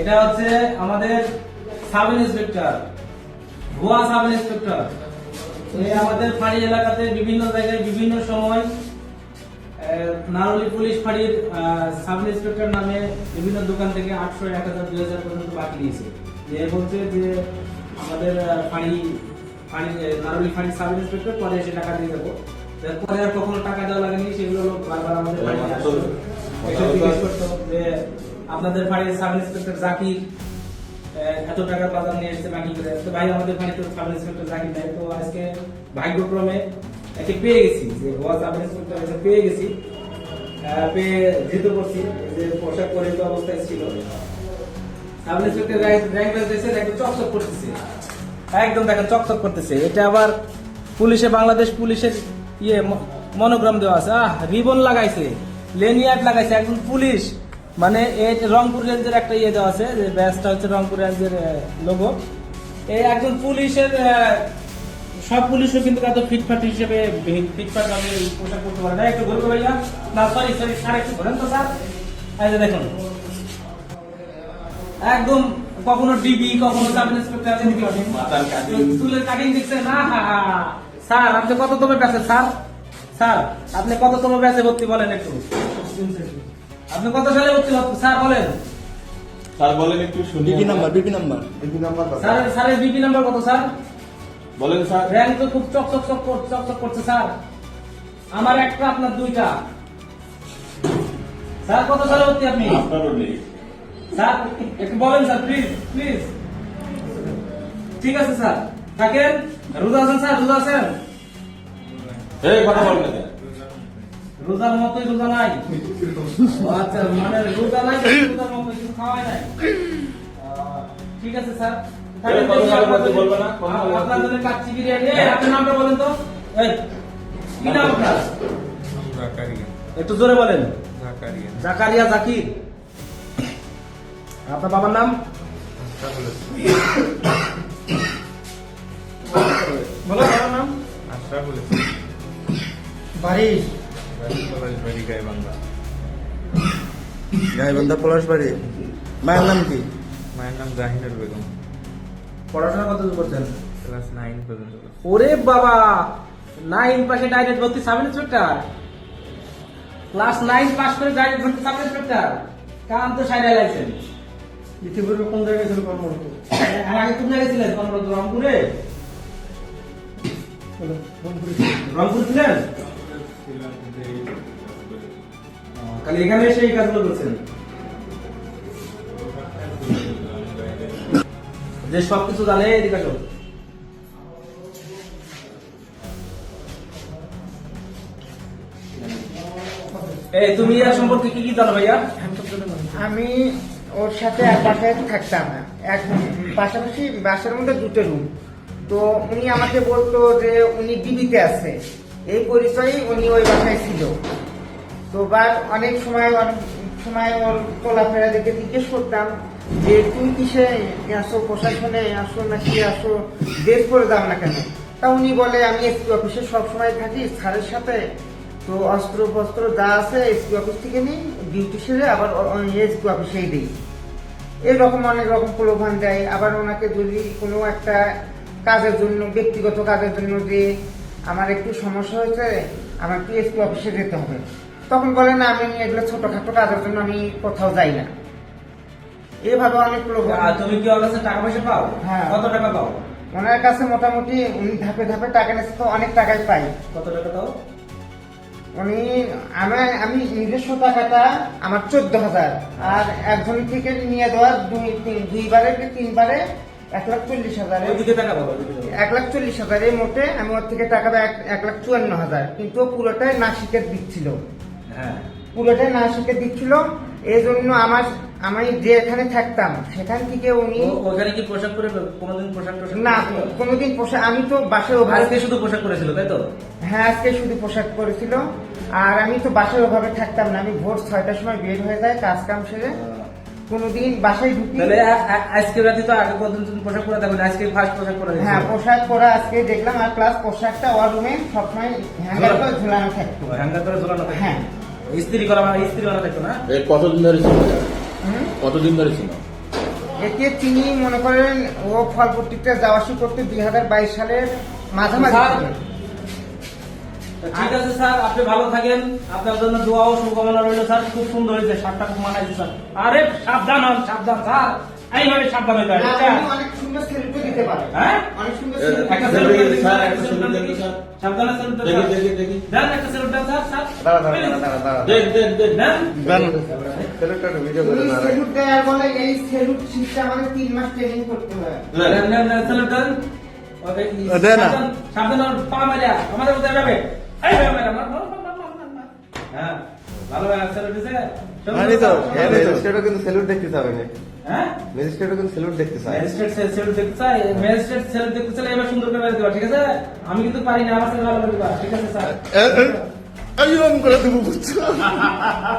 এটা হচ্ছে আমাদের সাব ইন্সপেক্টর ভুয়া সাব ইন্সপেক্টর। এই আমাদের ফাঁড়ি এলাকাতে বিভিন্ন জায়গায় বিভিন্ন সময় নারুলি পুলিশ ফাঁড়ির সাব ইন্সপেক্টর নামে বিভিন্ন দোকান থেকে আটশো এক হাজার দুই হাজার পর্যন্ত বাকি নিয়েছে। যে বলছে যে আমাদের ফাঁড়ি ফাঁড়ি নারুলি ফাঁড়ির সাব ইন্সপেক্টর পরে এসে টাকা দিয়ে দেবো। পরে আর কখনো টাকা দেওয়া লাগেনি সেগুলো বারবার আমাদের আসতো আপনাদের ফাঁড়ির সাব ইন্সপেক্টর জাকির এত টাকার বাজার নিয়ে এসেছে বাকি করে। তো ভাই, আমাদের ফাঁড়িতে সাব ইন্সপেক্টর জাকির নাই তো আজকে ভাগ্যক্রমে একে পেয়ে গেছি, যে গোয়া সাব ইন্সপেক্টর এসে পেয়ে গেছি। পেয়ে যেতে করছি যে পোশাক পরিহিত অবস্থায় ছিল। সাব ইন্সপেক্টর র্যাঙ্ক বেলতেছে একদম চকচক করতেছে। একদম দেখেন চকচক করতেছে। এটা আবার পুলিশে, বাংলাদেশ পুলিশের ইয়ে মনোগ্রাম দেওয়া আছে। আহ, রিবন লাগাইছে, লেনিয়ার্ড লাগাইছে, একজন পুলিশ। মানে এই যে রংপুর রেঞ্জের একটা ইয়ে দেওয়া আছে যে ব্যাচটা হচ্ছে রংপুর রেঞ্জের লোগো এই একজন পুলিশের সব পুলিশও কিন্তু এত ফিটফাট হিসেবে ফিটফাট ভাবে পোশাক করতে পারে না। একটু ঘুরবো ভাইয়া। না সরি সরি স্যার একটু ঘোরেন তো স্যার এই যে দেখুন। একদম কখনো ডিবি কখনো সাব ইন্সপেক্টর। চুলের কাটিং দিচ্ছে না হা, হা। স্যার আপনি কততম ব্যাচে স্যার? স্যার আপনি কততম ব্যাচে ভর্তি বলেন একটু। আপনি কত সালে ভর্তি হচ্ছেন স্যার বলেন। স্যার বলেন একটু শুনি BP number BP number. BP number কত? স্যার স্যারের বিপি নাম্বার কত স্যার? বলেন স্যার। র্যাঙ্ক তো খুব চক চক চক কর- চক চক করছে স্যার। আমার একটা আপনার দুইটা। স্যার কত সালে ভর্তি আপনি? আপনারও নেই। স্যার একটু বলেন স্যার প্লিজ প্লিজ ঠিক আছে স্যার। থাকেন? রোজা আছেন স্যার রোজা আছেন? এই কথা বলবেন। রোজার মতোই রোজা নাই? আচ্ছা মানে রোজা নাই রোজার মতো কিছু খাওয়াই নাই? ঠিক আছে স্যার? আপনার জন্য কাচ্চি বিরিয়ানি। আপনার নামটা বলেন তো। এই কি নাম আপনার? একটু জোরে বলেন। জাকারিয়া। জাকারিয়া জাকির। আপনার বাবার নাম? বলো বাবার নাম? বাড়ি? গাইবান্ধা গাইবান্ধা পলাশ বাড়ি মায়ের নাম কি? মায়ের নাম জাহিনুর বেগম। পড়াশোনা কত করছেন? ক্লাস নাইন পর্যন্ত ওরে বাবা! নাইন পাশে ডাইরেক্ট ভর্তি sub inspector class nine pass করে ডাইরেক্ট ভর্তি সাব ইন্সপেক্টর কাম তো সাইডে লাইছেন ইতিপূর্বে কোন জায়গায় ছিল কর্মরত? আর আগে কোন জায়গায় ছিলেন কর্মরত? রংপুরে। রংপুর। ছিলেন? খালি এখানে এসে এই কাজগুলো করছেন? যে সবকিছু এদিকে আসো। তুমি সম্পর্কে কি কি জানো ভাইয়া? আমি ওর সাথে থাকতাম। এক পাশাপাশি বাসার মধ্যে দুটো রুম তো উনি আমাকে বলতো যে উনি ডিবিতে আছে। এই পরিচয়ে উনি ওই বাসায় ছিল। তো বা অনেক সময় অনেক সময় ওর চলাফেরা দেখে জিজ্ঞেস করতাম যে, তুই কিসে আসো, প্রশাসনে আসো, না কি আসো ড্রেস করে দাও না কেন? তা উনি বলে, আমি এসপি অফিসে সবসময় থাকি স্যারের সাথে। তো অস্ত্র ফস্ত্র যা আছে এসপি অফিস থেকে নিই, ডিউটি সেরে আবার এসপি অফিসেই দিই। এরকম অনেক রকম প্রলোভন দেয়। আবার ওনাকে যদি কোনো একটা কাজের জন্য, ব্যক্তিগত কাজের জন্য যে আমার একটু সমস্যা হয়েছে আমার পিএসপি অফিসে যেতে হবে। তখন বলে না আমি এগুলো ছোটখাটো কাজের জন্য আমি কোথাও যাই না। এভাবে অনেক আর তুমি কি ওর কাছে টাকা পয়সা পাও? হ্যাঁ। কত টাকা পাও? ওনার কাছে মোটামুটি উনি ধাপে ধাপে টাকা নিচ্ছে তো অনেক টাকাই পাই। কত টাকা দাও? উনি আমার আমি নিজস্ব টাকাটা আমার চোদ্দ হাজার। আর একজন থেকে নিয়ে দেওয়ার দুই তিন- দুইবারে কি তিনবারে এক লাখ চল্লিশ হাজার। এক লাখ চল্লিশ হাজার এই মোটে আমি ওর থেকে টাকা পাই এক- লাখ চুয়ান্ন হাজার। কিন্তু পুরোটাই নাসিকের দিচ্ছিল হ্যাঁ। পুরোটাই নাসিকের দিচ্ছিল এই জন্য আমার আমি যে এখানে থাকতাম সেখান থেকে উনি ওখানে কি পোশাক পরে কোনোদিন পোশাক না কোনোদিন পোশাক আমি তো বাসায় ওভাবে আজকে শুধু পোশাক করেছিল তাই তো? হ্যাঁ আজকে শুধু পোশাক পরেছিল। আর আমি তো বাসায় ওভাবে থাকতাম না আমি ভোর ছয়টার সময় বের হয়ে যায় কাজ কাম সেরে। কোনোদিন বাসায় ঢুকি তাহলে আজকে রাতে তো আগে কতদিন তুমি পোশাক পরে থাকবে আজকে ফার্স্ট পোশাক পরে হ্যাঁ পোশাক পরা আজকে দেখলাম আর প্লাস পোশাকটা ওয়ার রুমে সবসময় হ্যাঙ্গার করে ঝুলানো থাকতো। হ্যাঙ্গার করে ঝোলানো থাকে হ্যাঁ। ইস্ত্রি করা মানে ইস্ত্রি করা থাকতো না? এ কতদিন ধরে ছিল? কতদিন ধরে ছিল? এতে তিনি মনে করেন ও ফলপট্টিতে যাওয়া আসি করতে দুই হাজার বাইশ সালের মাঝামাঝি ঠিক আছে স্যার আপনি ভালো থাকেন। আপনার জন্য দোয়া ও শুভকামনা রইল স্যার। খুব সুন্দর হয়েছে শার্টটা খুব মানাইছে স্যার। আরে সাবধান হন সাবধান স্যার। এইভাবে সাবধান হইতে না? উনি অনেক সুন্দর সেলুটও দিতে পারে। হ্যাঁ? অনেক সুন্দর একটা স্যার, স্যার, একটা দেন, দেন, স্যার। সাবধানে সেলুট দেখি দেখি দেখি। দেন একটা সেলুট দেন, স্যার, স্যার। দাঁড়া দাঁড়া দাঁড়া দাঁড়া। দেন দেন দেন। দেন। দেন ছেলেটা ভিডিও করে উনি দাঁড়া সেলুট বলে এই সেলুট শিখতে আমাদের তিন মাস ট্রেনিং করতে হয়। দেন। দেন, দেন, দেন, ওকে, না। সাবধান, সাবধান পা মারিয়া, আমাদের মধ্যে যাবে। হ্যাঁ? মানি হ্যাঁ, হ্যাঁ? আমি কিন্তু পারি না আমার ঠিক আছে স্যার করে দেবো বুঝছ